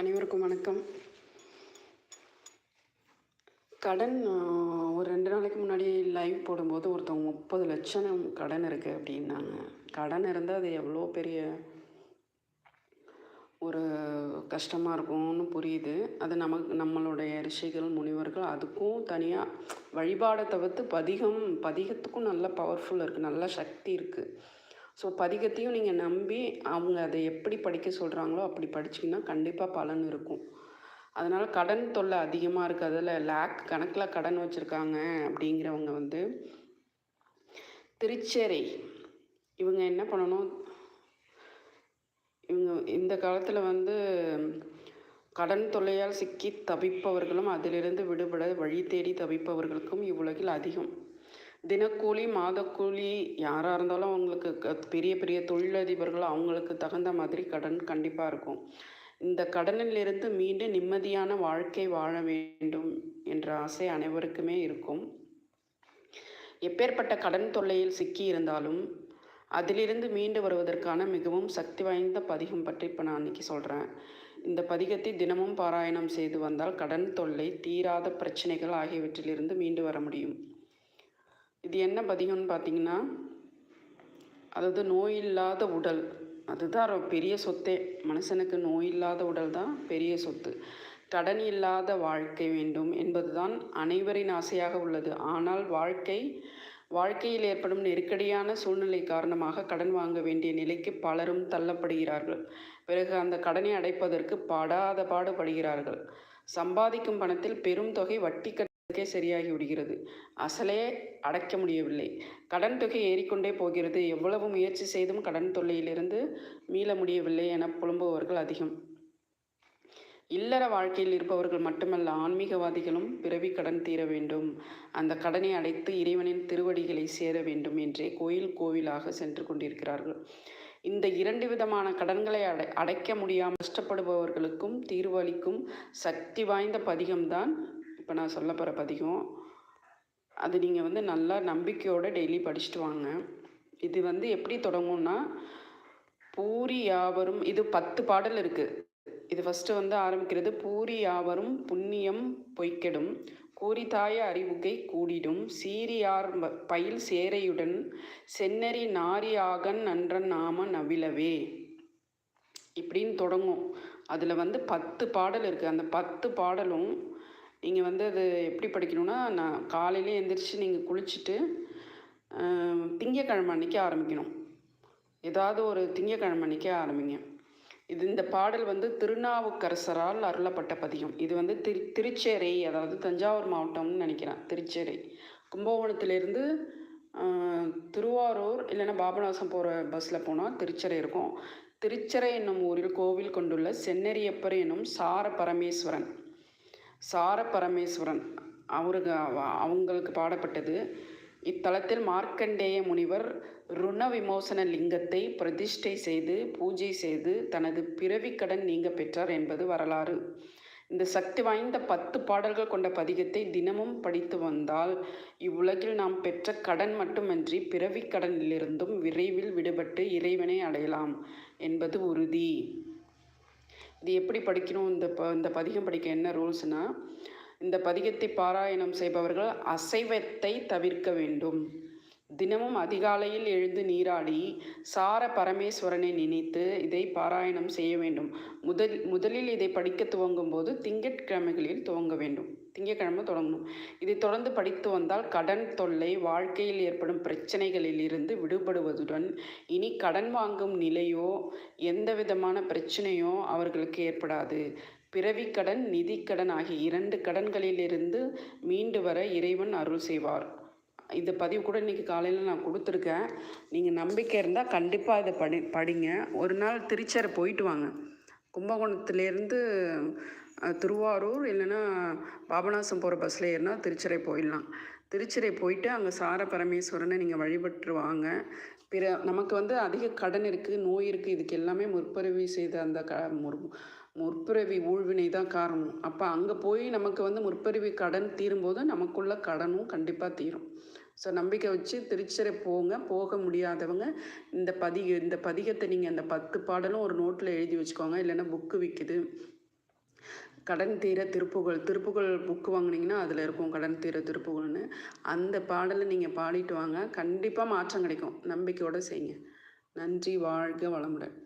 அனைவருக்கும் வணக்கம். கடன் ஒரு ரெண்டு நாளைக்கு முன்னாடி லைவ் போடும்போது ஒருத்தவங்க முப்பது லட்சம் கடன் இருக்குது அப்படின்னாங்க. கடன் இருந்தால் அது எவ்வளோ பெரிய ஒரு கஷ்டமாக இருக்கும்னு புரியுது. அது நமக்கு நம்மளுடைய ரிஷிகள் முனிவர்கள் அதுக்கும் தனியாக வழிபாடை தவிர்த்து பதிகம் பதிகத்துக்கும் நல்ல பவர்ஃபுல் இருக்குது நல்ல சக்தி இருக்குது ஸோ பதிகத்தையும் நீங்கள் நம்பி அவங்க அதை எப்படி படிக்க சொல்கிறாங்களோ அப்படி படிச்சிங்கன்னா கண்டிப்பாக பலன் இருக்கும். அதனால் கடன் தொல்லை அதிகமாக இருக்குது அதில் லேக் கணக்கில் கடன் வச்சுருக்காங்க அப்படிங்கிறவங்க வந்து திருச்சேரி இவங்க என்ன பண்ணணும்? இவங்க இந்த காலத்தில் வந்து கடன் தொல்லையால் சிக்கி தவிப்பவர்களும் அதிலிருந்து விடுபட வழி தேடி தவிப்பவர்களுக்கும் இவ்வுலகில் அதிகம். தினக்கூலி மாதக்கூலி யாராக இருந்தாலும் அவங்களுக்கு க- பெரிய பெரிய தொழிலதிபர்கள் அவங்களுக்கு தகுந்த மாதிரி கடன் கண்டிப்பாக இருக்கும். இந்த கடனிலிருந்து மீண்டு நிம்மதியான வாழ்க்கை வாழ வேண்டும் என்ற ஆசை அனைவருக்குமே இருக்கும். எப்பேற்பட்ட கடன் தொல்லையில் சிக்கி இருந்தாலும் அதிலிருந்து மீண்டு வருவதற்கான மிகவும் சக்தி வாய்ந்த பதிகம் பற்றி இப்போ நான் அன்றைக்கி சொல்கிறேன் இந்த பதிகத்தை தினமும் பாராயணம் செய்து வந்தால் கடன் தொல்லை தீராத பிரச்சனைகள் ஆகியவற்றிலிருந்து மீண்டு வர முடியும். இது என்ன பதிகம்னு பார்த்தீங்கன்னா அதாவது நோய் இல்லாத உடல். அதுதான் பெரிய சொத்தே. மனுஷனுக்கு நோய் இல்லாத உடல் தான் பெரிய சொத்து. கடன் இல்லாத வாழ்க்கை வேண்டும் என்பதுதான் அனைவரின் ஆசையாக உள்ளது. ஆனால் வாழ்க்கை வாழ்க்கையில் ஏற்படும் நெருக்கடியான சூழ்நிலை காரணமாக கடன் வாங்க வேண்டிய நிலைக்கு பலரும் தள்ளப்படுகிறார்கள். பிறகு அந்த கடனை அடைப்பதற்கு படாத பாடுபடுகிறார்கள் சம்பாதிக்கும் பணத்தில் பெரும் தொகை வட்டி கட்டே சரியாகி விடுகிறது. அசலே அடைக்க முடியவில்லை. கடன் தொகை ஏறிக்கொண்டே போகிறது. எவ்வளவு முயற்சி செய்தும் கடன் தொல்லையிலிருந்து மீள முடியவில்லை என புலம்புபவர்கள் அதிகம். இல்லற வாழ்க்கையில் இருப்பவர்கள் மட்டுமல்ல ஆன்மீகவாதிகளும் பிறவி கடன் தீர வேண்டும். அந்த கடனை அடைத்து இறைவனின் திருவடிகளை சேர வேண்டும் என்றே கோயில் கோவிலாக சென்று கொண்டிருக்கிறார்கள். இந்த இரண்டு விதமான கடன்களை அடை அடைக்க முடியாமல் கஷ்டப்படுபவர்களுக்கும் தீர்வளிக்கும் சக்தி வாய்ந்த பதிகம்தான் இப்போ நான் சொல்ல போகிற பதிகம் அது நீங்கள் வந்து நல்லா நம்பிக்கையோடு டெய்லி படிச்சுட்டு வாங்க. இது வந்து எப்படி தொடங்கும்னா பூரி யாவரும் இது பத்து பாடல் இருக்குது இது ஃபஸ்ட்டு வந்து ஆரம்பிக்கிறது பூரி யாவரும் புண்ணியம் பொய்க்கெடும் கூறித்தாய அறிவுகை கூடிடும் சீரியார் பயில் சேரையுடன் சென்னறி நாரியாகன் நன்றன் நாம நவிலவே. இப்படின்னு தொடங்கும். அதில் வந்து பத்து பாடல் இருக்குது அந்த பத்து பாடலும் நீங்கள் வந்து அது எப்படி படிக்கணும்னா நான் காலையிலே எந்திரிச்சு நீங்கள் குளிச்சுட்டு திங்கக்கிழமை அன்றைக்கி ஆரம்பிக்கணும். ஏதாவது ஒரு திங்கக்கிழமை அன்னைக்கு ஆரம்பிங்க. இது இந்த பாடல் வந்து திருநாவுக்கரசரால் அருளப்பட்ட பதிகம். இது வந்து திரு திருச்சேரை அதாவது தஞ்சாவூர் மாவட்டம்னு நினைக்கிறேன் திருச்சேரை. கும்பகோணத்திலேருந்து திருவாரூர் இல்லைன்னா பாபநாசம் போகிற பஸ்ஸில் போனால் திருச்சரை இருக்கும். திருச்சரை என்னும் ஊரில் கோவில் கொண்டுள்ள சென்னரியப்பர் என்னும் சார பரமேஸ்வரன் சார பரமேஸ்வரன் அவருக்கு அவங்களுக்கு பாடப்பட்டது. இத்தலத்தில் மார்க்கண்டேய முனிவர் ருண விமோசன லிங்கத்தை பிரதிஷ்டை செய்து பூஜை செய்து தனது பிறவிக்கடன் நீங்க பெற்றார் என்பது வரலாறு. இந்த சக்தி வாய்ந்த பத்து பாடல்கள் கொண்ட பதிகத்தை தினமும் படித்து வந்தால் இவ்வுலகில் நாம் பெற்ற கடன் மட்டுமன்றி பிறவிக் கடனிலிருந்தும் விரைவில் விடுபட்டு இறைவனை அடையலாம் என்பது உறுதி. இது எப்படி படிக்கணும்? இந்த ப இந்த பதிகம் படிக்க என்ன ரூல்ஸ்னால் இந்த பதிகத்தை பாராயணம் செய்பவர்கள் அசைவத்தை தவிர்க்க வேண்டும். தினமும் அதிகாலையில் எழுந்து நீராடி சார பரமேஸ்வரனை நினைத்து இதை பாராயணம் செய்ய வேண்டும். முதல் முதலில் இதை படிக்க துவங்கும் போது திங்கட்கிழமைகளில் துவங்க வேண்டும். திங்கட்கிழமை தொடங்கணும். இதை தொடர்ந்து படித்து வந்தால் கடன் தொல்லை வாழ்க்கையில் ஏற்படும் பிரச்சனைகளில் இருந்து விடுபடுவதுடன் இனி கடன் வாங்கும் நிலையோ எந்த விதமான பிரச்சனையோ அவர்களுக்கு ஏற்படாது. பிறவிக்கடன் நிதிக்கடன் ஆகிய இரண்டு கடன்களிலிருந்து மீண்டு வர இறைவன் அருள் செய்வார். இந்த பதிவு கூட இன்றைக்கி காலையில் நான் கொடுத்துருக்கேன். நீங்கள் நம்பிக்கை இருந்தால் கண்டிப்பாக இதை படி படிங்க. ஒரு நாள் திருச்சேரை போயிட்டு வாங்க. கும்பகோணத்துலேருந்து திருவாரூர் இல்லைன்னா பாபநாசம் போகிற பஸ்ஸில் ஏறினா திருச்சிரை போயிடலாம். திருச்சிரை போயிட்டு அங்கே சார பரமேஸ்வரனை நீங்கள் வழிபட்டு வாங்க. பிற நமக்கு வந்து அதிக கடன் இருக்குது நோய் இருக்குது இதுக்கு எல்லாமே முற்பிறவி செய்த அந்த க முற் முற்பிறவி ஊழ்வினை தான் காரணம். அப்போ அங்கே போய் நமக்கு வந்து முற்பிறவி கடன் தீரும்போது நமக்குள்ள கடனும் கண்டிப்பாக தீரும். ஸோ நம்பிக்கை வச்சு திருச்சிரை போங்க. போக முடியாதவங்க இந்த பதிக இந்த பதிகத்தை நீங்கள் அந்த பத்து பாடலும் ஒரு நோட்டில் எழுதி வச்சுக்கோங்க. இல்லைன்னா புக்கு விற்கிது கடன் தீர திருப்புகழ் திருப்புகழ் புக்கு வாங்கினீங்கன்னா அதில் இருக்கும் கடன் தீர திருப்புகழ்னு. அந்த பாடலை நீங்கள் பாடிட்டு வாங்க. கண்டிப்பாக மாற்றம் கிடைக்கும். நம்பிக்கையோடு செய்யுங்க. நன்றி வாழ்க வளமுடன்.